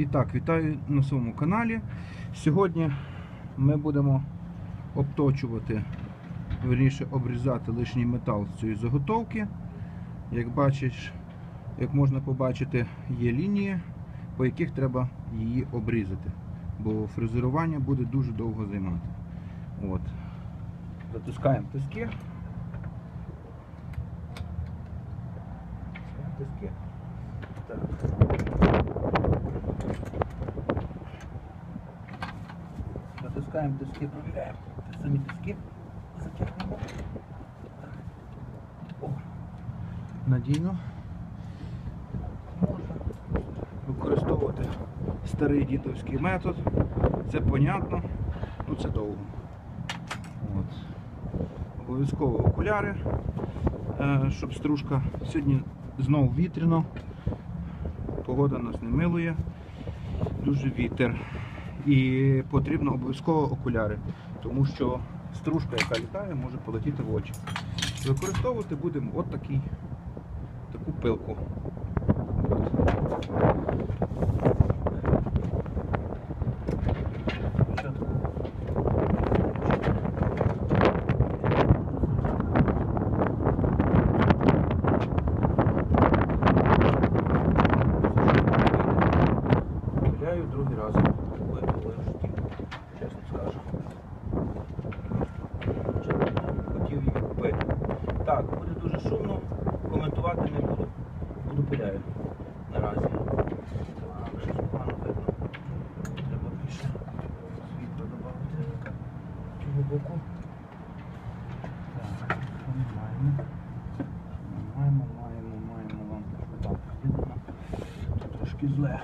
І так, вітаю на своєму каналі. Сьогодні ми будемо обточувати, верніше обрізати лишній метал з цієї заготовки. Як бачиш, як можна побачити, є лінії, по яких треба її обрізати. Бо фрезерування буде дуже довго займати. От. Затискаємо тиски. Тиски. Так. Затискаємо диски, провіряємо самі диски. Затягнемо. Надійно. Можна використовувати старий дідовський метод. Це понятно, ну це довго. От. Обов'язково окуляри, е, щоб стружка. Сьогодні знову вітряно. Погода нас не милує, дуже вітер. І потрібно обов'язково окуляри, тому що стружка, яка літає, може полетіти в очі. Використовувати будемо от такий, таку пилку. Шумно, коментувати не буду. Буду пиляю наразі. Так, щось погано видно. Треба більше світла додати. Цього боку. Так, що ми маємо? Маємо, маємо, маємо вам. Тут трошки зле.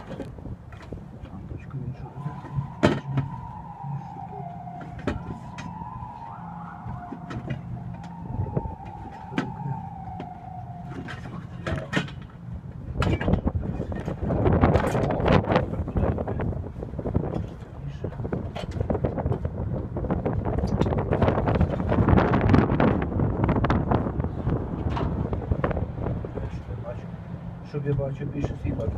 Щоб я бачив більше світла.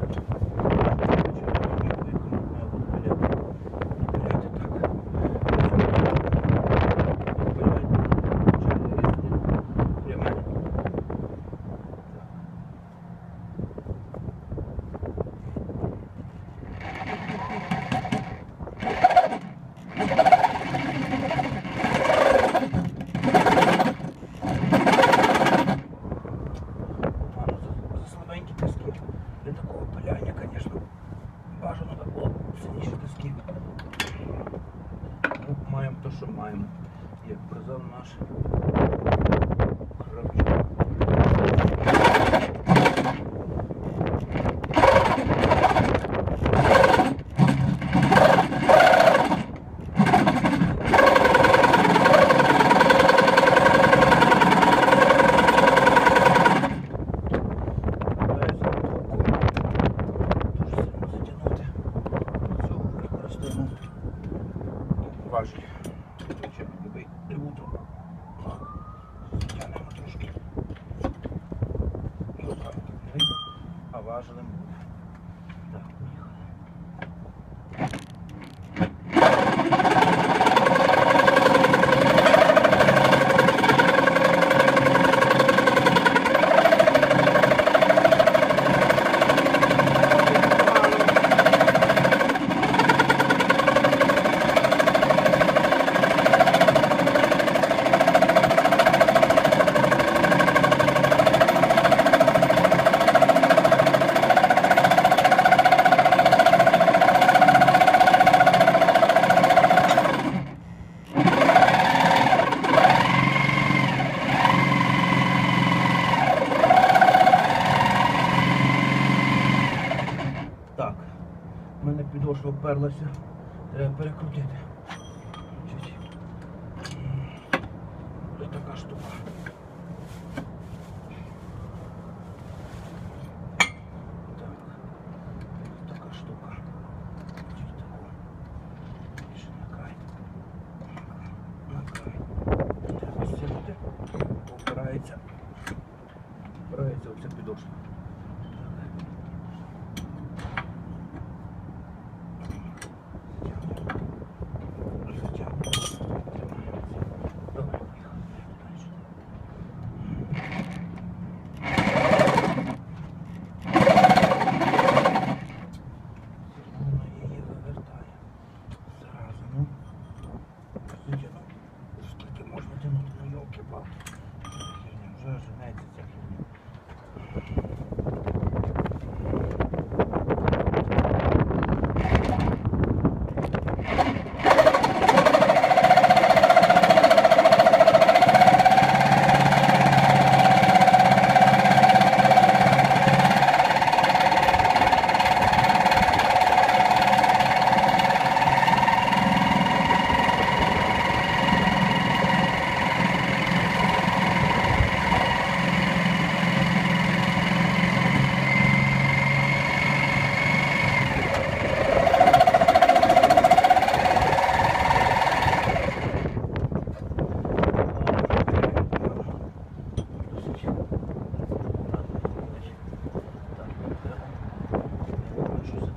Те, що маємо. Як казав наш Кравчук. Стараюся tributo. Так, в мене підошва вперлася. Треба перекрутити. Ось така штука. Так. Ось така штука. Чуть таку. Більше на край. На край. Треба стягнути. Опирається. Опирається оця підошва. Так.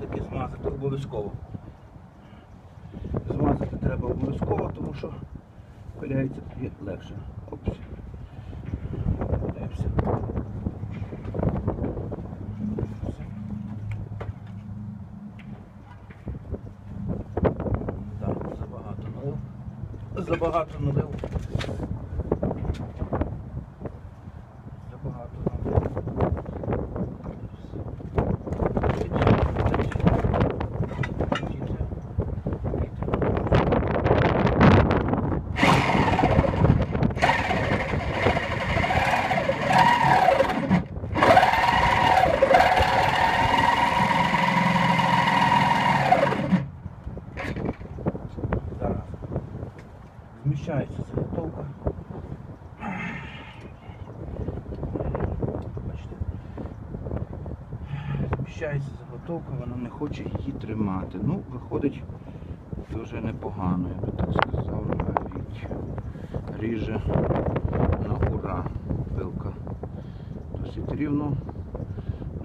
все-таки змазати обов'язково. Змазати треба обов'язково, тому що пиляється тоді легше. Опс. Все. Так, забагато налив. Забагато налив. Забагато налив. Зараз зміщається заготовка. Зміщається заготовка, вона не хоче її тримати. Ну, виходить дуже непогано, я би так сказав, навіть ріже на ура пилка. Досить рівно,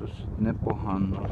досить непогано.